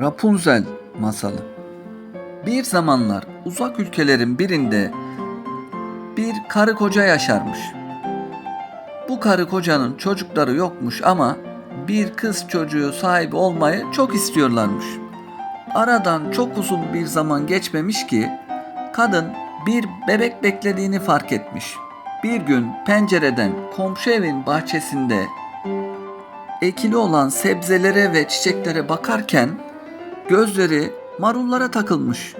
Rapunzel masalı. Bir zamanlar uzak ülkelerin birinde bir karı koca yaşarmış. Bu karı kocanın çocukları yokmuş ama bir kız çocuğu sahibi olmayı çok istiyorlarmış. Aradan çok uzun bir zaman geçmemiş ki kadın bir bebek beklediğini fark etmiş. Bir gün pencereden komşu evin bahçesinde ekili olan sebzelere ve çiçeklere bakarken gözleri marullara takılmış.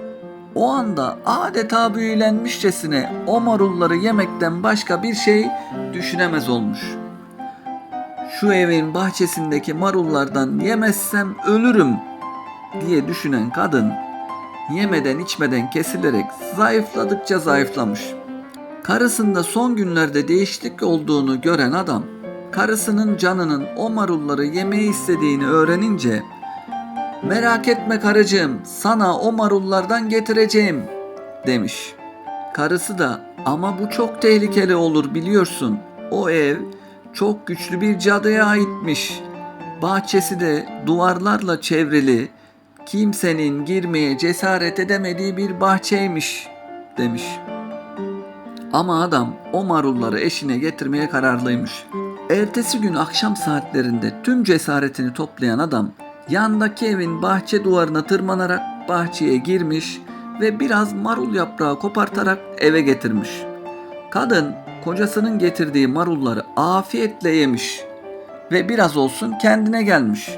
O anda adeta büyülenmişçesine o marulları yemekten başka bir şey düşünemez olmuş. Şu evin bahçesindeki marullardan yemezsem ölürüm diye düşünen kadın yemeden içmeden kesilerek zayıfladıkça zayıflamış. Karısında son günlerde değişiklik olduğunu gören adam karısının canının o marulları yemeyi istediğini öğrenince Merak etme karıcığım, sana o marullardan getireceğim demiş. Karısı da ama bu çok tehlikeli olur biliyorsun. O ev çok güçlü bir cadıya aitmiş. Bahçesi de duvarlarla çevrili, kimsenin girmeye cesaret edemediği bir bahçeymiş demiş. Ama adam o marulları eşine getirmeye kararlıymış. Ertesi gün akşam saatlerinde tüm cesaretini toplayan adam yandaki evin bahçe duvarına tırmanarak bahçeye girmiş ve biraz marul yaprağı kopartarak eve getirmiş. Kadın kocasının getirdiği marulları afiyetle yemiş ve biraz olsun kendine gelmiş.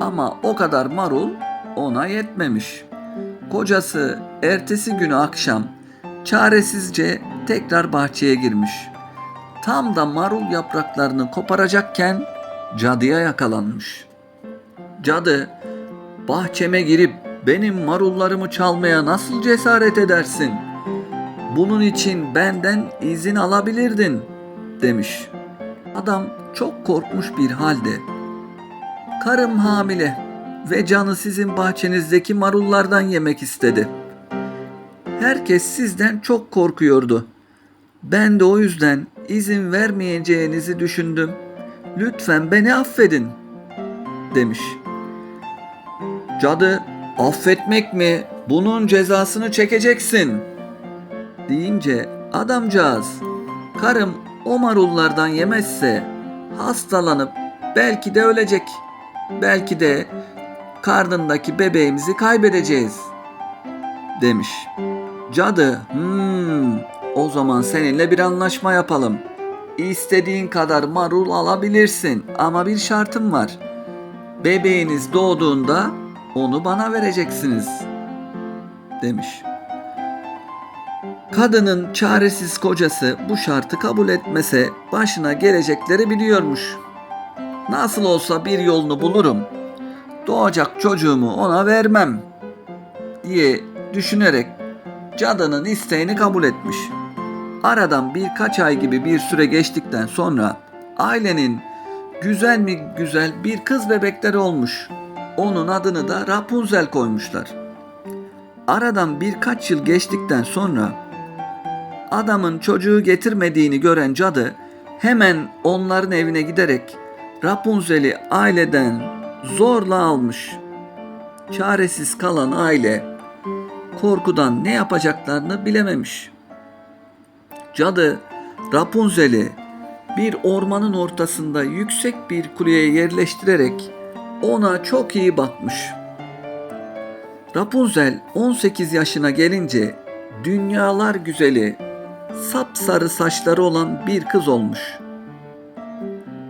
Ama o kadar marul ona yetmemiş. Kocası ertesi günü akşam çaresizce tekrar bahçeye girmiş. Tam da marul yapraklarını koparacakken cadıya yakalanmış. Cadı, bahçeme girip benim marullarımı çalmaya nasıl cesaret edersin? Bunun için benden izin alabilirdin, demiş. Adam çok korkmuş bir halde. Karım hamile ve canı sizin bahçenizdeki marullardan yemek istedi. Herkes sizden çok korkuyordu. Ben de o yüzden izin vermeyeceğinizi düşündüm. Lütfen beni affedin, demiş. Cadı, affetmek mi? Bunun cezasını çekeceksin. Deyince adamcağız, karım o marullardan yemezse hastalanıp belki de ölecek. Belki de karnındaki bebeğimizi kaybedeceğiz demiş. Cadı, hmm, o zaman seninle bir anlaşma yapalım. İstediğin kadar marul alabilirsin ama bir şartım var. Bebeğiniz doğduğunda onu bana vereceksiniz demiş. Kadının çaresiz kocası bu şartı kabul etmese başına gelecekleri biliyormuş. Nasıl olsa bir yolunu bulurum. Doğacak çocuğumu ona vermem diye düşünerek cadının isteğini kabul etmiş. Aradan birkaç ay gibi bir süre geçtikten sonra ailenin güzel mi güzel bir kız bebekleri olmuş. Onun adını da Rapunzel koymuşlar. Aradan birkaç yıl geçtikten sonra adamın çocuğu getirmediğini gören cadı hemen onların evine giderek Rapunzel'i aileden zorla almış. Çaresiz kalan aile korkudan ne yapacaklarını bilememiş. Cadı Rapunzel'i bir ormanın ortasında yüksek bir kuleye yerleştirerek ona çok iyi bakmış. Rapunzel 18 yaşına gelince dünyalar güzeli, sapsarı saçları olan bir kız olmuş.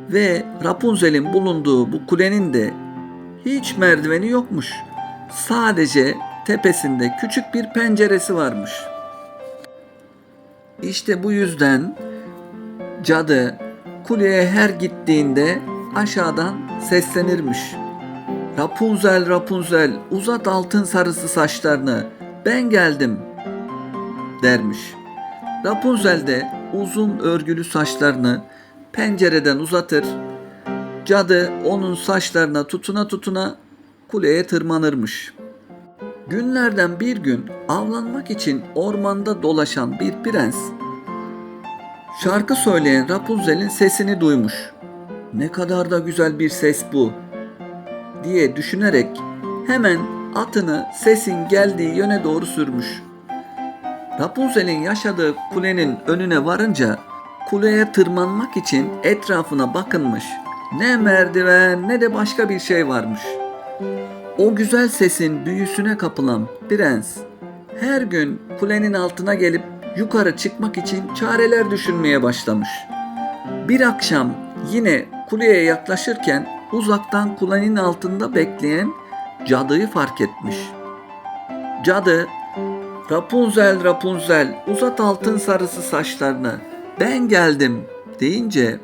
Ve Rapunzel'in bulunduğu bu kulenin de hiç merdiveni yokmuş. Sadece tepesinde küçük bir penceresi varmış. İşte bu yüzden cadı kuleye her gittiğinde aşağıdan seslenirmiş. Rapunzel Rapunzel uzat altın sarısı saçlarını ben geldim dermiş. Rapunzel de uzun örgülü saçlarını pencereden uzatır. Cadı onun saçlarına tutuna tutuna kuleye tırmanırmış. Günlerden bir gün avlanmak için ormanda dolaşan bir prens şarkı söyleyen Rapunzel'in sesini duymuş. Ne kadar da güzel bir ses bu diye düşünerek hemen atını sesin geldiği yöne doğru sürmüş. Rapunzel'in yaşadığı kulenin önüne varınca kuleye tırmanmak için etrafına bakınmış. Ne merdiven ne de başka bir şey varmış. O güzel sesin büyüsüne kapılan prens her gün kulenin altına gelip yukarı çıkmak için çareler düşünmeye başlamış. Bir akşam yine kuleye yaklaşırken uzaktan kulenin altında bekleyen cadıyı fark etmiş. Cadı, Rapunzel Rapunzel uzat altın sarısı saçlarını ben geldim deyince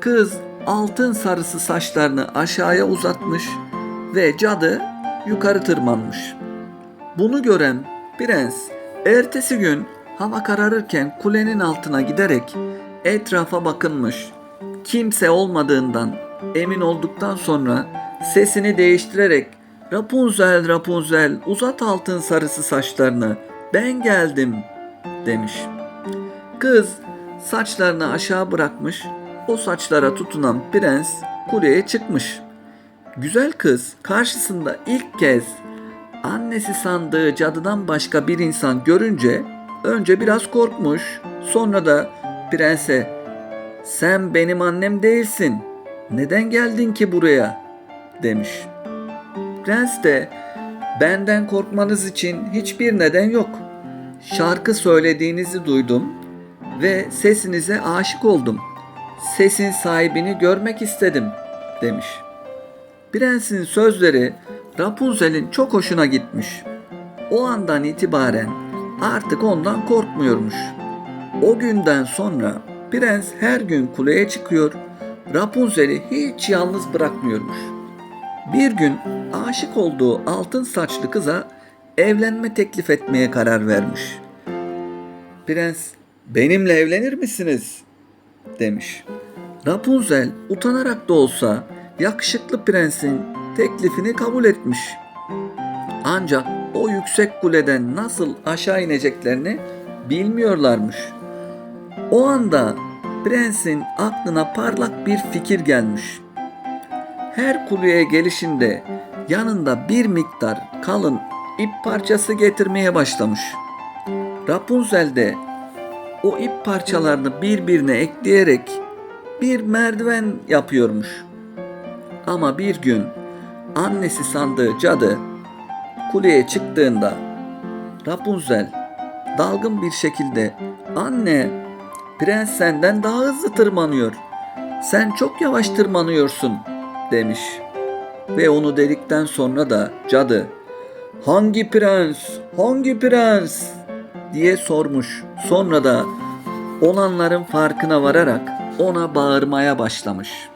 kız altın sarısı saçlarını aşağıya uzatmış ve cadı yukarı tırmanmış. Bunu gören prens ertesi gün hava kararırken kulenin altına giderek etrafa bakınmış. Kimse olmadığından emin olduktan sonra sesini değiştirerek Rapunzel Rapunzel uzat altın sarısı saçlarını ben geldim demiş. Kız saçlarını aşağı bırakmış o saçlara tutunan prens kuleye çıkmış. Güzel kız karşısında ilk kez annesi sandığı cadıdan başka bir insan görünce önce biraz korkmuş sonra da prense sen benim annem değilsin neden geldin ki buraya demiş. Prens de benden korkmanız için hiçbir neden yok. Şarkı söylediğinizi duydum ve sesinize aşık oldum. Sesin sahibini görmek istedim demiş. Prensin sözleri Rapunzel'in çok hoşuna gitmiş. O andan itibaren artık ondan korkmuyormuş. O günden sonra prens her gün kuleye çıkıyor, Rapunzel'i hiç yalnız bırakmıyormuş. Bir gün aşık olduğu altın saçlı kıza evlenme teklif etmeye karar vermiş. Prens, benimle evlenir misiniz? demiş. Rapunzel utanarak da olsa yakışıklı prensin teklifini kabul etmiş. Ancak o yüksek kuleden nasıl aşağı ineceklerini bilmiyorlarmış. O anda prensin aklına parlak bir fikir gelmiş. Her kuleye gelişinde yanında bir miktar kalın ip parçası getirmeye başlamış. Rapunzel de o ip parçalarını birbirine ekleyerek bir merdiven yapıyormuş. Ama bir gün annesi sandığı cadı kuleye çıktığında Rapunzel dalgın bir şekilde anne prens senden daha hızlı tırmanıyor. Sen çok yavaş tırmanıyorsun demiş. Ve onu dedikten sonra da cadı hangi prens hangi prens diye sormuş. Sonra da olanların farkına vararak ona bağırmaya başlamış.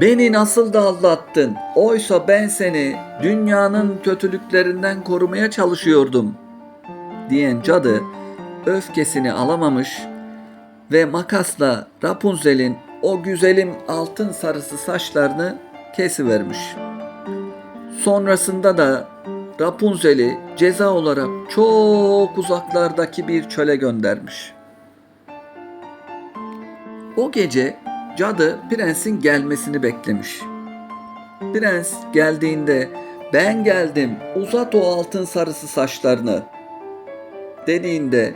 Beni nasıl da aldattın? Oysa ben seni dünyanın kötülüklerinden korumaya çalışıyordum. Diyen cadı öfkesini alamamış ve makasla Rapunzel'in o güzelim altın sarısı saçlarını kesivermiş. Sonrasında da Rapunzel'i ceza olarak çok uzaklardaki bir çöle göndermiş. O gece cadı prensin gelmesini beklemiş. Prens geldiğinde ben geldim uzat o altın sarısı saçlarını dediğinde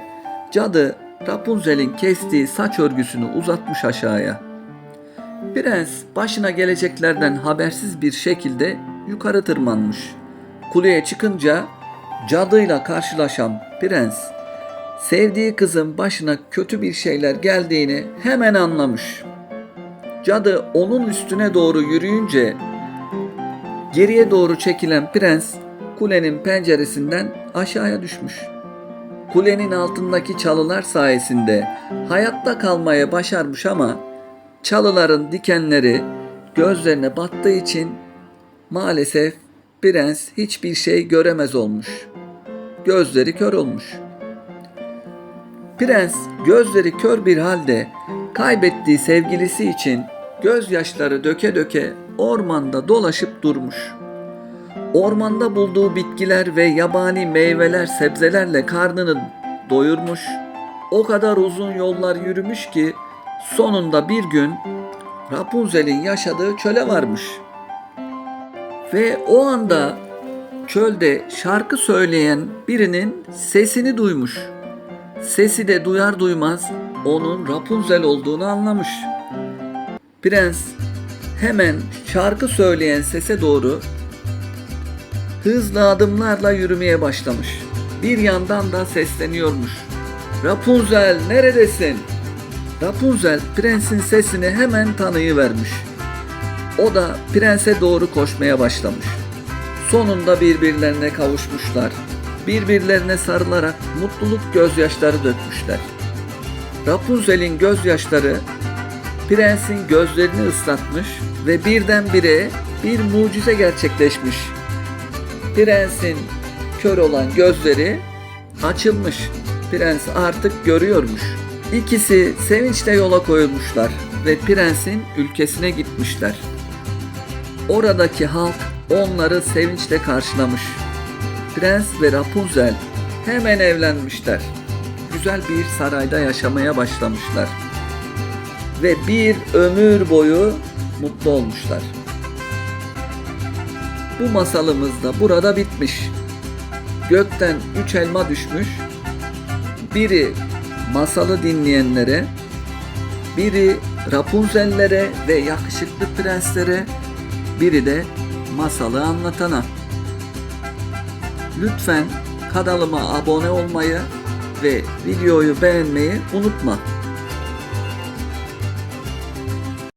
cadı Rapunzel'in kestiği saç örgüsünü uzatmış aşağıya. Prens başına geleceklerden habersiz bir şekilde yukarı tırmanmış. Kuleye çıkınca cadıyla karşılaşan prens sevdiği kızın başına kötü bir şeyler geldiğini hemen anlamış. Cadı onun üstüne doğru yürüyünce geriye doğru çekilen prens kulenin penceresinden aşağıya düşmüş. Kulenin altındaki çalılar sayesinde hayatta kalmaya başarmış ama çalıların dikenleri gözlerine battığı için maalesef prens hiçbir şey göremez olmuş. Gözleri kör olmuş. Prens gözleri kör bir halde kaybettiği sevgilisi için gözyaşları döke döke ormanda dolaşıp durmuş. Ormanda bulduğu bitkiler ve yabani meyveler, sebzelerle karnını doyurmuş. O kadar uzun yollar yürümüş ki sonunda bir gün Rapunzel'in yaşadığı çöle varmış. Ve o anda çölde şarkı söyleyen birinin sesini duymuş. Sesi de duyar duymaz onun Rapunzel olduğunu anlamış. Prens hemen şarkı söyleyen sese doğru hızlı adımlarla yürümeye başlamış. Bir yandan da sesleniyormuş. Rapunzel neredesin? Rapunzel prensin sesini hemen tanıyıvermiş. O da prense doğru koşmaya başlamış. Sonunda birbirlerine kavuşmuşlar. Birbirlerine sarılarak mutluluk gözyaşları dökmüşler. Rapunzel'in gözyaşları prensin gözlerini ıslatmış ve birdenbire bir mucize gerçekleşmiş. Prensin kör olan gözleri açılmış. Prens artık görüyormuş. İkisi sevinçle yola koyulmuşlar ve prensin ülkesine gitmişler. Oradaki halk onları sevinçle karşılamış. Prens ve Rapunzel hemen evlenmişler. Güzel bir sarayda yaşamaya başlamışlar. Ve bir ömür boyu mutlu olmuşlar. Bu masalımız da burada bitmiş. Gökten üç elma düşmüş. Biri masalı dinleyenlere, biri Rapunzel'lere ve yakışıklı prenslere, biri de masalı anlatana. Lütfen kanalıma abone olmayı ve videoyu beğenmeyi unutma.